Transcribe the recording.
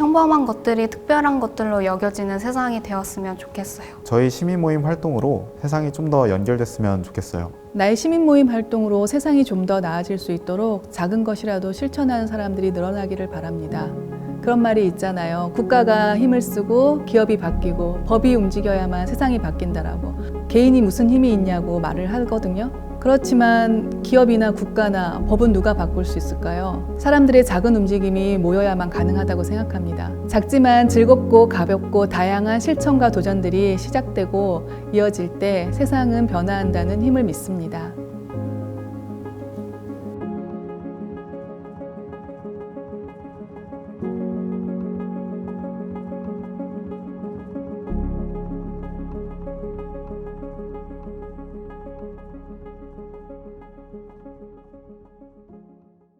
평범한 것들이 특별한 것들로 여겨지는 세상이 되었으면 좋겠어요. 저희 시민 모임 활동으로 세상이 좀 더 연결됐으면 좋겠어요. 나의 시민 모임 활동으로 세상이 좀 더 나아질 수 있도록 작은 것이라도 실천하는 사람들이 늘어나기를 바랍니다. 그런 말이 있잖아요. 국가가 힘을 쓰고 기업이 바뀌고 법이 움직여야만 세상이 바뀐다라고. 개인이 무슨 힘이 있냐고 말을 하거든요. 그렇지만 기업이나 국가나 법은 누가 바꿀 수 있을까요? 사람들의 작은 움직임이 모여야만 가능하다고 생각합니다. 작지만 즐겁고 가볍고 다양한 실천과 도전들이 시작되고 이어질 때 세상은 변화한다는 힘을 믿습니다.